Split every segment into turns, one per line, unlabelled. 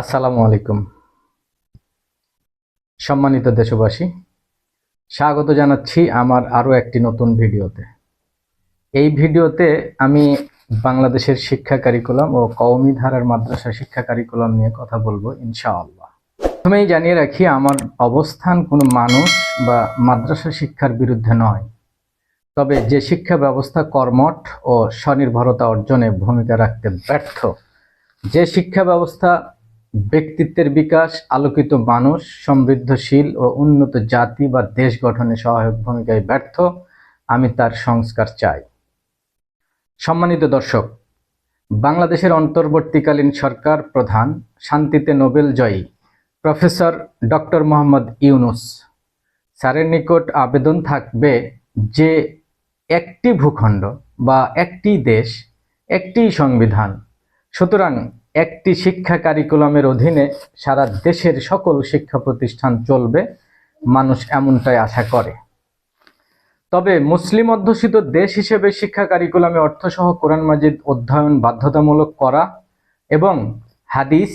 আসসালামু আলাইকুম। সম্মানিত দেশবাসী, স্বাগত জানাচ্ছি আমার আরও একটি নতুন ভিডিওতে। এই ভিডিওতে আমি বাংলাদেশের শিক্ষা কারিকুলাম ও কওমি ধারার মাদ্রাসা শিক্ষা কারিকুলাম নিয়ে কথা বলব, ইনশাআল্লাহ। প্রথমেই জানিয়ে রাখি, আমার অবস্থান কোনো মানুষ বা মাদ্রাসা শিক্ষার বিরুদ্ধে নয়। তবে যে শিক্ষা ব্যবস্থা কর্মঠ ও স্বনির্ভরতা অর্জনে ভূমিকা রাখতে ব্যর্থ, যে শিক্ষা ব্যবস্থা ব্যক্তিত্বের বিকাশ, আলোকিত মানুষ, সমৃদ্ধশীল ও উন্নত জাতি বা দেশ গঠনে সহায়ক ভূমিকায় ব্যর্থ, আমি তার সংস্কার চাই। সম্মানিত দর্শক, বাংলাদেশের অন্তর্বর্তীকালীন সরকার প্রধান, শান্তিতে নোবেল জয়ী প্রফেসর ডক্টর মোহাম্মদ ইউনুস। স্যারের নিকট আবেদন থাকবে যে একটি ভূখণ্ড বা একটি দেশ, একটি সংবিধান। সুতরাং একটি শিক্ষা কারিকুলামের অধীনে সারা দেশের সকল শিক্ষা প্রতিষ্ঠান চলবে, মানুষ এমনটাই আশা করে। তবে মুসলিম অধ্যুষিত দেশ হিসেবে শিক্ষা কারিকুলামে অর্থসহ কোরআন মাজিদ অধ্যয়ন বাধ্যতামূলক করা এবং হাদিস,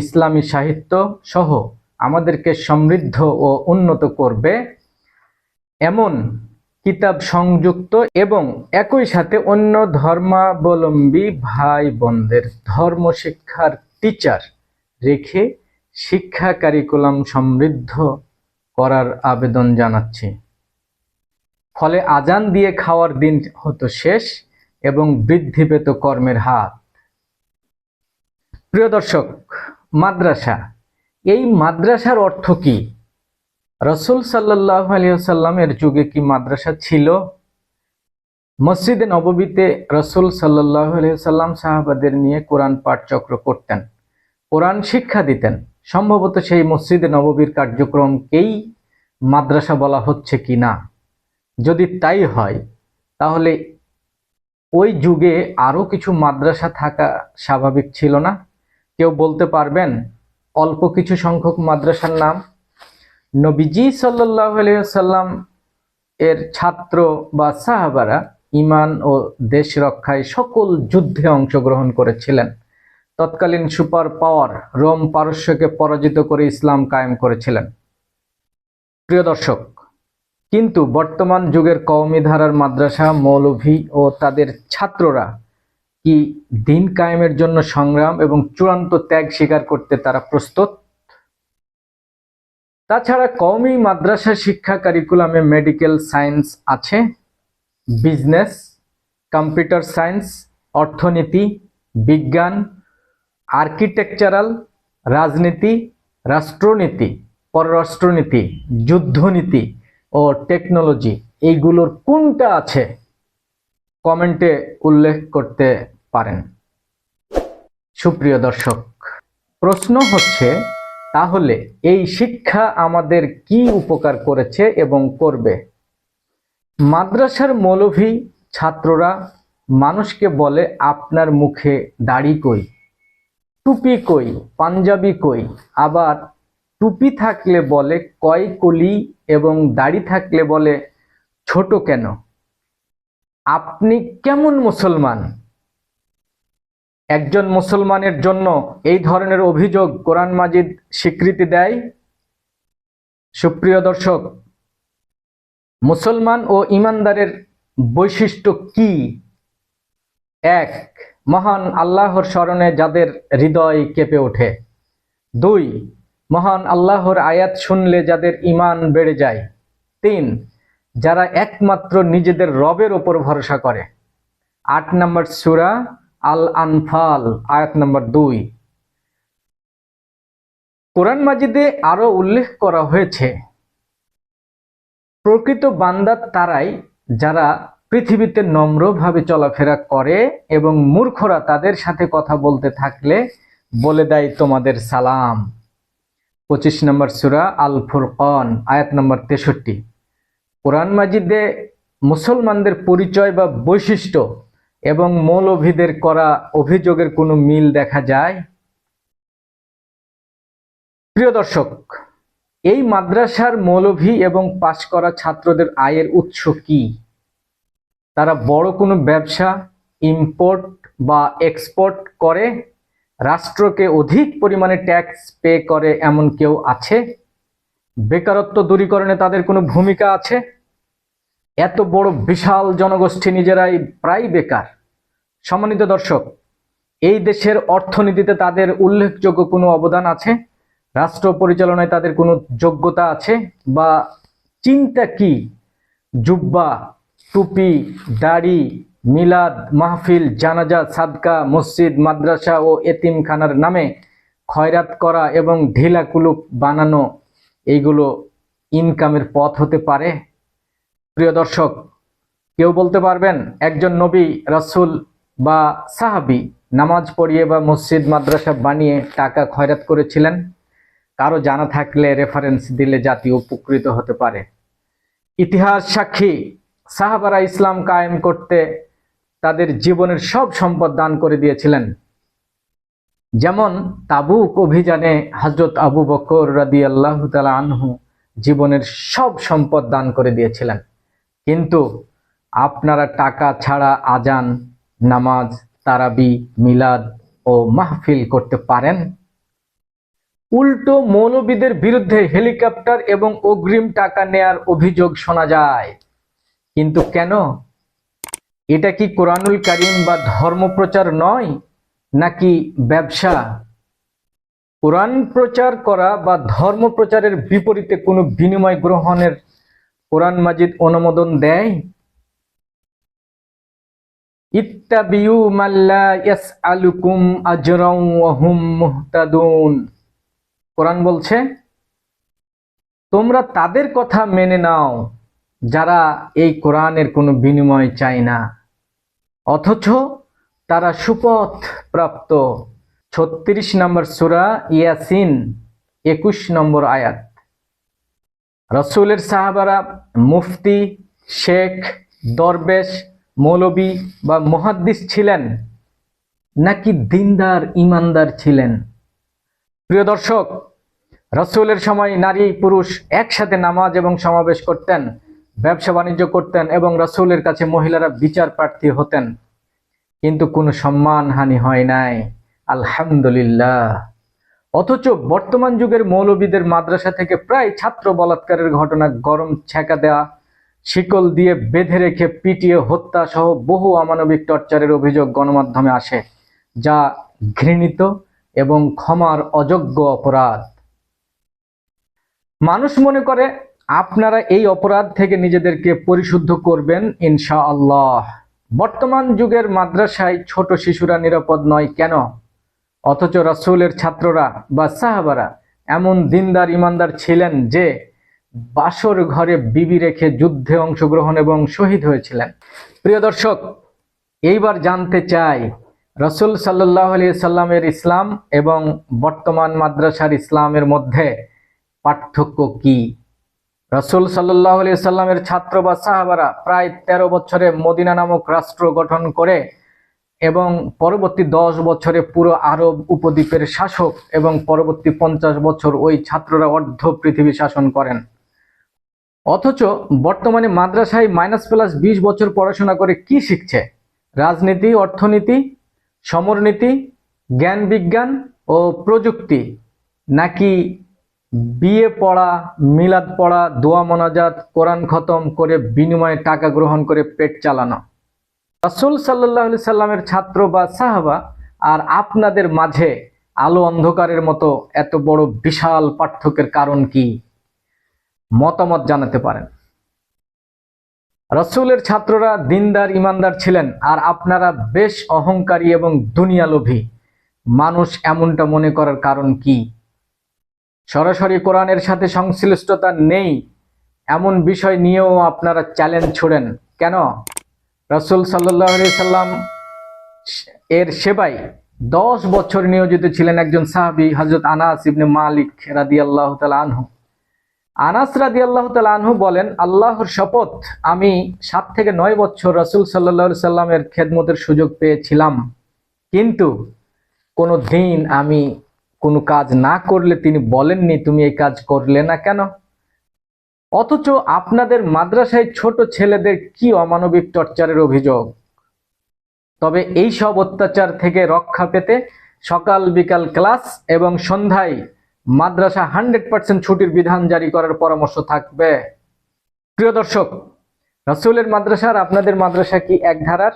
ইসলামী সাহিত্য সহ আমাদেরকে সমৃদ্ধ ও উন্নত করবে, এমন কিতাব সংযুক্ত এবং একই সাথে অন্য ধর্মাবলম্বী ভাই বোনদের ধর্ম শিক্ষার টিচার রেখে শিক্ষা কারিকুলাম সমৃদ্ধ করার আবেদন জানাচ্ছি। ফলে আজান দিয়ে খাওয়ার দিন হতো শেষ এবং বৃদ্ধি পেত কর্মের হাত। প্রিয় দর্শক, মাদ্রাসা, এই মাদ্রাসার অর্থ কি? রসুল সাল্লাহ আলিয়াল্লামের যুগে কি মাদ্রাসা ছিল? মসজিদে নববীতে রসুল সাল্লাহ আলিয়াল্লাম সাহাবাদের নিয়ে কোরআন পাঠ চক্র করতেন, কোরআন শিক্ষা দিতেন। সম্ভবত সেই মসজিদে নববীর কার্যক্রমকেই মাদ্রাসা বলা হচ্ছে কি না? যদি তাই হয়, তাহলে ওই যুগে আরও কিছু মাদ্রাসা থাকা স্বাভাবিক ছিল না? কেউ বলতে পারবেন, অল্প কিছু সংখ্যক মাদ্রাসার নাম নবীজি সাল্লাহ সাল্লাম এর ছাত্র বা সাহাবারা ইমান ও দেশ রক্ষায় সকল যুদ্ধে অংশগ্রহণ করেছিলেন। তৎকালীন সুপার পাওয়ার রোম পারস্যকে পরাজিত করে ইসলাম কায়েম করেছিলেন। প্রিয় দর্শক, কিন্তু বর্তমান যুগের কওমি ধারার মাদ্রাসা, মৌলভী ও তাদের ছাত্ররা কি দিন কায়েমের জন্য সংগ্রাম এবং চূড়ান্ত ত্যাগ স্বীকার করতে তারা প্রস্তুত? তাছাড়া কওমি মাদ্রাসা শিক্ষা কারিকুলামে মেডিকেল সায়েন্স আছে বিজনেস কম্পিউটার সায়েন্স অর্থনীতি, বিজ্ঞান আর্কিটেকচারাল রাজনীতি, রাষ্ট্রনীতি, পররাষ্ট্রনীতি, যুদ্ধনীতি ও টেকনোলজি এইগুলোর কোনটা আছে কমেন্টে উল্লেখ করতে পারেন। সুপ্রিয় দর্শক, প্রশ্ন হচ্ছে তাহলে এই শিক্ষা আমাদের কি উপকার করেছে এবং করবে? মাদ্রাসার মৌলভী ছাত্ররা মানুষকে বলে, আপনার মুখে দাড়ি কই, টুপি কই, পাঞ্জাবি কই? আবার টুপি থাকলে বলে, কয় কলি এবং দাড়ি থাকলে বলে, ছোট কেন? আপনি কেমন মুসলমান একজন মুসলমানের জন্য এই ধরনের অভিযোগ কোরআন মাজিদ স্বীকৃতি দেয়? সুপ্রিয় দর্শক, মুসলমান ও ইমানদারের বৈশিষ্ট্য কি? এক, মহান আল্লাহর স্মরণে যাদের হৃদয় কেঁপে ওঠে। দুই, মহান আল্লাহর আয়াত শুনলে যাদের ইমান বেড়ে যায়। তিন, যারা একমাত্র নিজেদের রবের ওপর ভরসা করে। আট নম্বর সুরা আল আনফাল আয়াত নম্বর দুই। কোরআন মাজিদে আরও উল্লেখ করা হয়েছে, প্রকৃত বান্দার তারাই যারা পৃথিবীতে নম্রভাবে চলাফেরা করে এবং মূর্খরা তাদের সাথে কথা বলতে থাকলে বলে দেয় তোমাদের সালাম। পঁচিশ নম্বর সুরা আল ফুরকন আয়াত নম্বর তেষট্টি। কোরআন মাজিদে মুসলমানদের পরিচয় বা বৈশিষ্ট্য এবং মৌলভীদের করা অভিযোগের কোনো মিল দেখা যায়? প্রিয় দর্শক, এই মাদ্রাসার মৌলভী এবং পাশ করা ছাত্রদের আয়ের উৎস কি? তারা বড় কোনো ব্যবসা ইম্পোর্ট বা এক্সপোর্ট করে? রাষ্ট্রকে অধিক পরিমাণে ট্যাক্স পে করে এমন কেউ আছে? বেকারত্ব দূরীকরণে তাদের কোনো ভূমিকা আছে? এত বড় বিশাল জনগোষ্ঠী নিজেরাই প্রায় বেকার। সম্মানিত দর্শক, এই দেশের অর্থনীতিতে তাদের উল্লেখযোগ্য কোনো অবদান আছে? রাষ্ট্র পরিচালনায় তাদের কোনো যোগ্যতা আছে? বা চিন্তা কি? জুব্বা, টুপি, দাড়ি, মিলাদ, মাহফিল, জানাজা, সাদকা, মসজিদ, মাদ্রাসা ও এতিমখানার নামে খয়রাত করা এবং ঢিলা কুলুপ বানানো, এইগুলো ইনকামের পথ হতে পারে? প্রিয় দর্শক, কেউ বলতে পারবেন একজন নবী, রাসূল বা সাহাবি নামাজ পড়িয়ে বা মসজিদ, মাদ্রাসা বানিয়ে টাকা খয়রাত করেছিলেন। কারও জানা থাকলে রেফারেন্স দিলে জাতি উপকৃত হতে পারে। ইতিহাস সাক্ষী, সাহাবারা ইসলাম কায়েম করতে তাদের জীবনের সব সম্পদ দান করে দিয়েছিলেন। যেমন তাবুক অভিযানে হজরত আবু বকর রাদি আল্লাহ তালা আনহু জীবনের সব সম্পদ দান করে দিয়েছিলেন। কিন্তু আপনারা টাকা ছাড়া আজান, নামাজ, তারাবি, মিলাদ ও মাহফিল করতে পারেন। উল্টো মৌলবীদের বিরুদ্ধে হেলিকপ্টার এবং অগ্রিম টাকা নেয়ার অভিযোগ শোনা যায়। কিন্তু কেন? এটা কি কোরআনুল কারিম বা ধর্মপ্রচার নয়, নাকি ব্যবসা? কোরআন প্রচার করা বা ধর্ম প্রচারের বিপরীতে কোনো বিনিময় গ্রহণের কোরআন মাজিদ অনুমোদন দেয়? কোরআন বলছে, তোমরা তাদের কথা মেনে নাও যারা এই কোরআনের কোনো বিনিময় চায় না। অথচ তারা সুপথ প্রাপ্ত ছত্রিশ নম্বর সুরা ইয়াসিন, একুশ নম্বর আয়াত। রসুলের সাহাবারা মুফতি, শেখ, দরবেশ, মৌলবী বা মহাদ্দিস ছিলেন নাকি দিনদার ইমানদার ছিলেন? প্রিয় দর্শক, রসুলের সময় নারী, পুরুষ একসাথে নামাজ এবং সমাবেশ করতেন, ব্যবসা বাণিজ্য করতেন এবং রসুলের কাছে মহিলারা বিচার প্রার্থী হতেন। কিন্তু কোনো সম্মানহানি হয় নাই। আলহামদুলিল্লাহ। অথচ বর্তমান যুগের মৌলবীদের মাদ্রাসা থেকে প্রায় ছাত্র বলাৎকারের ঘটনা গরম ছেঁকা দেওয়া শিকল দিয়ে বেঁধে রেখে পিটিয়ে হত্যা সহ বহু অমানবিক টর্চারের অভিযোগ গণমাধ্যমে আসে, যা ঘৃণিত এবং ক্ষমার অযোগ্য অপরাধ। মানুষ মনে করে, আপনারা এই অপরাধ থেকে নিজেদেরকে পরিশুদ্ধ করবেন ইনশা আল্লাহ বর্তমান যুগের মাদ্রাসায় ছোট শিশুরা নিরাপদ নয় কেন? অথচ রাসূলের ছাত্ররা বা সাহাবারা এমন দিনদার ইমানদার ছিলেন যে বাসর ঘরে বিবি রেখে যুদ্ধে অংশগ্রহণ এবং শহীদ হয়েছিলেন। প্রিয় দর্শক, এইবার জানতে চাই, রসুল সাল্লাহ আলিয়া সাল্লামের ইসলাম এবং বর্তমান মাদ্রাসার ইসলামের মধ্যে পার্থক্য কি? রসুল সাল্লাহ আলিয়া সাল্লামের ছাত্র বা সাহাবারা প্রায় তেরো বছরে মদিনা নামক রাষ্ট্র গঠন করে এবং পরবর্তী দশ বছরে পুরো আরব উপদ্বীপের শাসক এবং পরবর্তী পঞ্চাশ বছর ওই ছাত্ররা অর্ধ পৃথিবী শাসন করেন। অথচ বর্তমানে মাদ্রাসায় মাইনাস প্লাস বিশ বছর পড়াশোনা করে কি শিখছে? রাজনীতি, অর্থনীতি, সমরনীতি, জ্ঞান বিজ্ঞান ও প্রযুক্তি। নাকি বিয়ে পড়া, মিলাদ পড়া, দোয়া মোনাজাত, কোরআন খতম করে বিনিময়ে টাকা গ্রহণ করে পেট চালানো? রাসুল সাল্লাহ সাল্লামের ছাত্র বা সাহাবা আর আপনাদের মাঝে আলো অন্ধকারের মতো এত বড় বিশাল পার্থক্যের কারণ কি? মতামত জানাতে পারেন। রসুলের ছাত্ররা দিনদার ইমানদার ছিলেন আর আপনারা বেশ অহংকারী এবং দুনিয়ালোভী। মানুষ এমনটা মনে করার কারণ কি? সরাসরি কোরআনের সাথে সংশ্লিষ্টতা নেই। এমন বিষয় নিয়েও আপনারা চ্যালেঞ্জ ছোড়েন। কেন? রসুল সাল্লাহ সাল্লাম এর সেবাই দশ বছর নিয়োজিত ছিলেন একজন সাহাবি হজরত আনাস ইবনে মালিক রাদি আল্লাহ আনহু। আনাস রাদি আল্লাহ আনহু বলেন, আল্লাহর শপথ আমি সাত থেকে নয় বছর রসুল সাল্লা সাল্লামের খেদমতের সুযোগ পেয়েছিলাম। কিন্তু কোনো দিন আমি কোনো কাজ না করলে তিনি বলেননি, তুমি এই কাজ করলে না কেন? অথচ আপনাদের মাদ্রাসায় ছোট ছেলেদের কি অমানবিক টর্চারের অভিযোগ? তবে এই সব অত্যাচার থেকে রক্ষা পেতে সকাল বিকাল ক্লাস এবং সন্ধ্যায় মাদ্রাসা হান্ড্রেড পার্সেন্ট ছুটির বিধান জারি করার পরামর্শ থাকবে। প্রিয় দর্শক, রসুলের মাদ্রাসার আপনাদের মাদ্রাসা কি এক ধারার?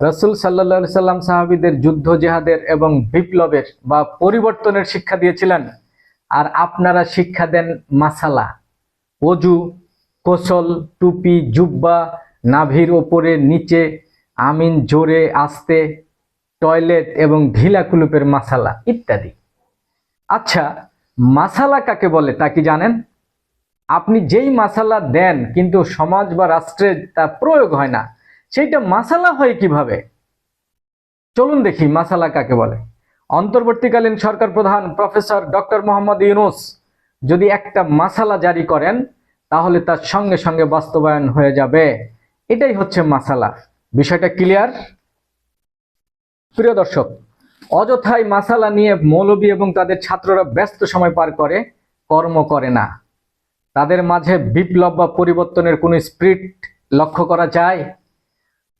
রসুল সাল্লা সাল্লাম সাহাবিদের যুদ্ধ জেহাদের এবং বিপ্লবের বা পরিবর্তনের শিক্ষা দিয়েছিলেন। আর আপনারা শিক্ষা দেন মাসালা। অজু, কোসল, টুপি, জুব্বা, নাভির ওপরে, নিচে, আমিন, জোরে, আস্তে, টয়লেট এবং ঢিলা কুলুপের মাসালা ইত্যাদি। আচ্ছা মাসালা কাকে বলে তা কি জানেন? আপনি যেই মাসালা দেন, কিন্তু সমাজ বা রাষ্ট্রে তা প্রয়োগ হয় না, সেইটা মাসালা হয় কীভাবে? চলুন দেখি মাসালা কাকে বলে। অন্তর্বর্তীকালীন সরকার প্রধান প্রফেসর ডক্টর মোহাম্মদ ইউনুস যদি একটা মাসালা জারি করেন, তাহলে তার সঙ্গে সঙ্গে বাস্তবায়ন হয়ে যাবে। এটাই হচ্ছে মাসালা। বিষয়টা ক্লিয়ার প্রিয় দর্শক, অযথাই মাসালা নিয়ে মৌলবী এবং তাদের ছাত্ররা ব্যস্ত সময় পার করে, কর্ম করে না। তাদের মাঝে বিপ্লব বা পরিবর্তনের কোনো স্পিরিট লক্ষ্য করা যায়?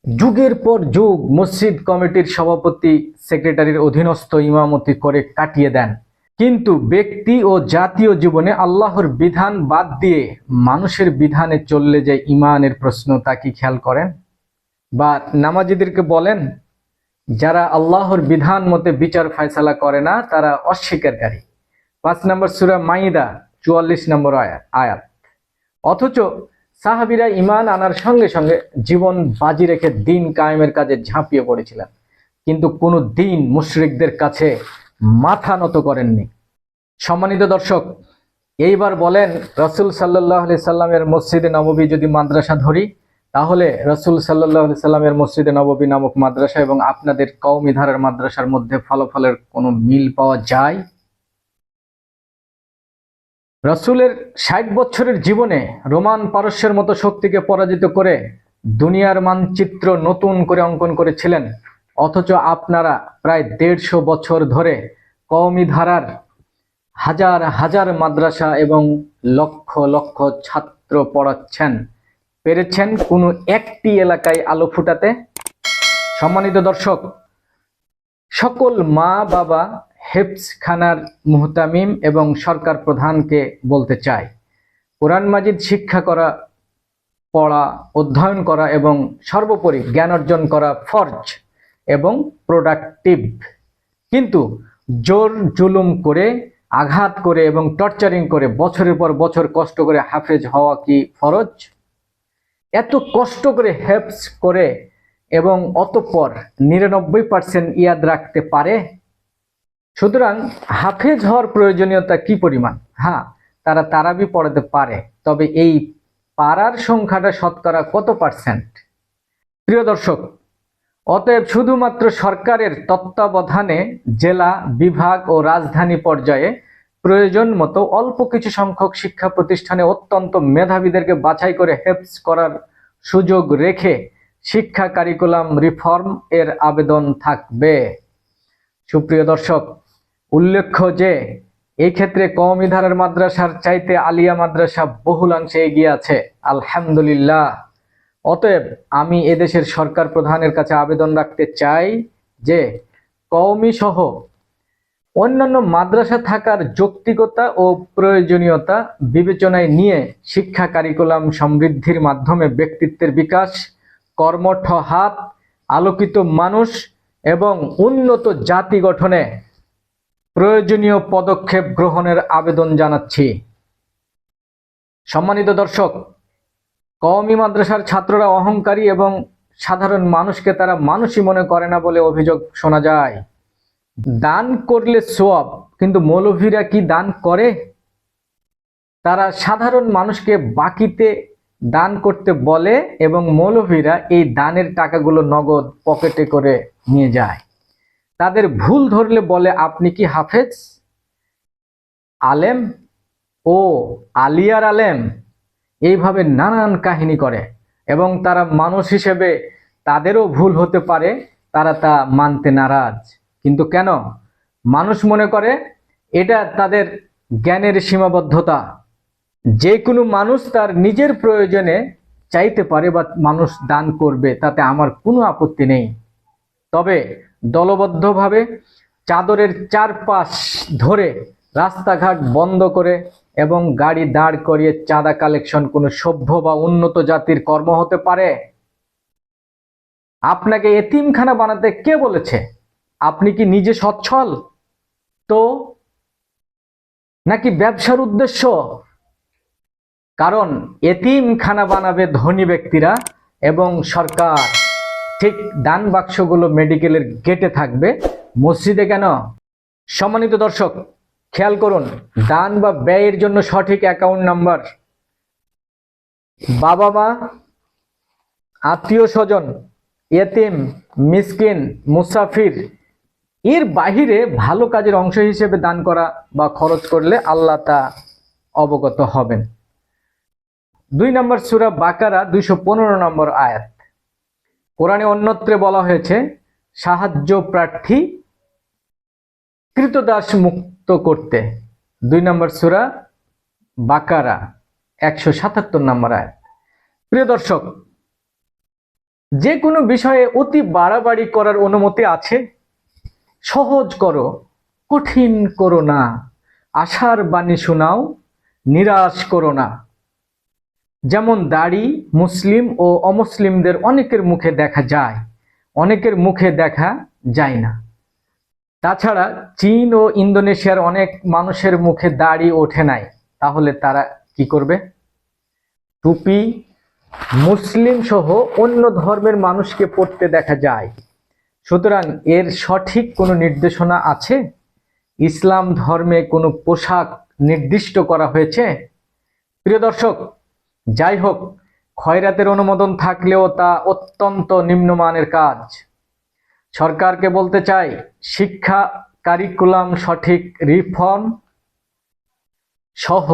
যুগের পর যুগ মসজিদ কমিটির সভাপতি সেক্রেটারির অধীনস্থ ইমামতি করে কাটিয়ে দেন। কিন্তু ব্যক্তি ও জাতীয় জীবনে আল্লাহর বিধান বাদ দিয়ে মানুষের বিধানে চললে যে ইমানের প্রশ্ন, তা কি খেয়াল করেন? বা নামাজিদেরকে বলেন, যারা আল্লাহর বিধান মতে বিচার ফয়সালা করে না, তারা অস্বীকারী। পাঁচ নম্বর সুরা মাইদা চুয়াল্লিশ নম্বর আয়াত অথচ সাহাবিরা ইমান আনার সঙ্গে সঙ্গে জীবন বাজি রেখে দিন কায়েমের কাজে ঝাঁপিয়ে পড়েছিলেন। কিন্তু কোনো দিন মুশরিকদের কাছে মাথা নত করেননি। সম্মানিত দর্শক, এইবার বলেন রসুল সাল্লাহ আলি সাল্লামের মসজিদে নববী যদি মাদ্রাসা ধরি, তাহলে রসুল সাল্লাহ আলি সাল্লামের মসজিদে নববী নামক মাদ্রাসা এবং আপনাদের কওমি ধারার মাদ্রাসার মধ্যে ফলাফলের কোনো মিল পাওয়া যায়? রসুলের ষাট বছরের জীবনে রোমান পারস্যের মতো শক্তিকে পরাজিত করে দুনিয়ার মানচিত্র নতুন করে অঙ্কন করেছিলেন অথচ আপনারা প্রায় দেড়শো বছর ধরে কওমি ধারার হাজার হাজার মাদ্রাসা এবং লক্ষ লক্ষ ছাত্র পড়াচ্ছেন। পেরেছেন কোনো একটি এলাকায় আলো ফুটাতে? সম্মানিত দর্শক, সকল মা বাবা হেফসখানার মুহতামিম এবং সরকার প্রধানকে বলতে চাই, কোরআন মাজিদ শিক্ষা করা, পড়া, অধ্যয়ন করা এবং সর্বোপরি জ্ঞান অর্জন করা ফরজ। এবং প্রোডাক্টিভ কিন্তু জোর জুলুম করে, আঘাত করে এবং টর্চারিং করে বছরের পর বছর কষ্ট করে হাফেজ হওয়া কি ফরজ? এত কষ্ট করে হেফস করে এবং অতঃপর নিরানব্বই পার্সেন্ট ইয়াদ রাখতে পারে? সুতরাং হাফেজ হওয়ার প্রয়োজনীয়তা কি পরিমাণ? হ্যাঁ তারা তারাবি পড়াতে পারে, তবে এই পাড়ার সংখ্যাটা শতকরা কত পার্সেন্ট প্রিয় দর্শক অতএব শুধুমাত্র সরকারের তত্ত্বাবধানে জেলা, বিভাগ ও রাজধানী পর্যায়ে প্রয়োজন মতো অল্প কিছু সংখ্যক শিক্ষা প্রতিষ্ঠানে অত্যন্ত মেধাবীদেরকে বাছাই করে হেফস করার সুযোগ রেখে শিক্ষা কারিকুলাম রিফর্ম এর আবেদন থাকবে। সুপ্রিয় দর্শক, উল্লেখ্য যে এই ক্ষেত্রে কওমি মাদ্রাসার চাইতে আলিয়া মাদ্রাসা বহুলাংশে এগিয়ে আছে। আলহামদুলিল্লাহ। অতএব আমি এদেশের সরকার প্রধানের কাছে আবেদন রাখতে চাই যে কওমি সহ অন্যান্য মাদ্রাসা থাকার যৌক্তিকতা ও প্রয়োজনীয়তা বিবেচনায় নিয়ে শিক্ষা কারিকুলাম সমৃদ্ধির মাধ্যমে ব্যক্তিত্বের বিকাশ কর্মঠ হাত আলোকিত মানুষ এবং উন্নত জাতি গঠনে প্রয়োজনীয় পদক্ষেপ গ্রহণের আবেদন জানাচ্ছি। সম্মানিত দর্শক কওমি মাদ্রাসার ছাত্ররা অহংকারী এবং সাধারণ মানুষকে তারা মানুষই মনে করে না বলে অভিযোগ শোনা যায়। দান করলে সোয়াব, কিন্তু মৌলভীরা কি দান করে? তারা সাধারণ মানুষকে বাকিতে দান করতে বলে এবং মৌলভীরা এই দানের টাকাগুলো নগদ পকেটে করে নিয়ে যায়। তাদের ভুল ধরলে বলে, আপনি কি হাফেজ? আলেম ও আলিয়ার আলেম এইভাবে নানান কাহিনী করে এবং তারা মানুষ হিসেবে তাদেরও ভুল হতে পারে, তারা তা মানতে নারাজ। কিন্তু কেন? মানুষ মনে করে এটা তাদের জ্ঞানের সীমাবদ্ধতা। যে কোনো মানুষ তার নিজের প্রয়োজনে চাইতে পারে বা মানুষ দান করবে, তাতে আমার কোনো আপত্তি নেই। তবে দলবদ্ধভাবে চাদরের চারপাশ ধরে রাস্তাঘাট বন্ধ করে এবং গাড়ি দাঁড় করিয়ে চাঁদা কালেকশন কোনো সভ্য বা উন্নত জাতির কর্ম হতে পারে? আপনাকে এতিমখানা বানাতে কে বলেছে? আপনি কি নিজে সচ্ছল? তো? নাকি ব্যবসার উদ্দেশ্য? কারণ এতিমখানা বানাবে ধনী ব্যক্তিরা এবং সরকার। ঠিক দান বাক্সগুলো মেডিকেলের গেটে থাকবে। মসজিদে কেন? সম্মানিত দর্শক খেয়াল করুন, দান বা ব্যয়ের জন্য সঠিক অ্যাকাউন্ট নাম্বার বাবা মা, আত্মীয় স্বজন, এতিম, মিসকিন, মুসাফির, এর বাহিরে ভালো কাজের অংশ হিসেবে দান করা বা খরচ করলে আল্লাহ তা অবগত হবেন। দুই নম্বর সুরা বাকারা, দুইশো পনেরো নম্বর আয়াত। কোরআনে অন্যত্রে বলা হয়েছে, সাহায্য প্রার্থী কৃতদাস মুক্ত করতে। দুই নম্বর সুরা বাকারা, একশো সাতাত্তর নম্বর আয়াত। প্রিয় দর্শক, যে কোনো বিষয়ে অতি বাড়াবাড়ি করার অনুমতি আছে? সহজ করো, কঠিন করো না। আশার বাণী শোনাও, নিরাশ করো না। যেমন দাড়ি মুসলিম ও অমুসলিমদের অনেকের মুখে দেখা যায়, অনেকের মুখে দেখা যায় না। তাছাড়া চীন ও ইন্দোনেশিয়ার অনেক মানুষের মুখে দাড়ি ওঠে নাই। তাহলে তারা কি করবে? টুপি, মুসলিম সহ অন্য ধর্মের মানুষকে পড়তে দেখা যায়। সুতরাং এর সঠিক কোনো নির্দেশনা আছে? ইসলাম ধর্মে কোনো পোশাক নির্দিষ্ট করা হয়েছে? প্রিয় দর্শক, যাই হোক, খয়রাতের অনুমোদন থাকলেও তা অত্যন্ত নিম্নমানের কাজ। সরকারকে বলতে চাই, শিক্ষা কারিকুলাম সঠিক রিফর্ম সহ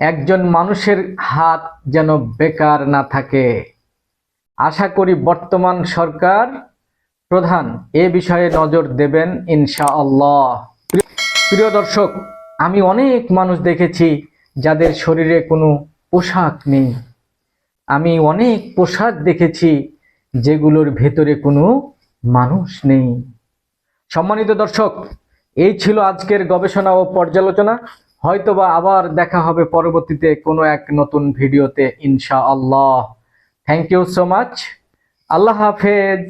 একজন মানুষের হাত যেন বেকার না থাকে। আশা করি বর্তমান সরকার প্রধান এ বিষয়ে নজর দেবেন ইনশাআল্লাহ। প্রিয় দর্শক, আমি অনেক মানুষ দেখেছি যাদের শরীরে কোনো পোশাক নেই। আমি অনেক পোশাক দেখেছি যেগুলোর ভেতরে কোনো মানুষ নেই। সম্মানিত দর্শক, এই ছিল আজকের গবেষণা ও পর্যালোচনা। হয়তোবা আবার দেখা হবে পরবর্তীতে কোনো এক নতুন ভিডিওতে ইনশা আল্লাহ থ্যাংক ইউ সো মাচ আল্লাহ হাফেজ।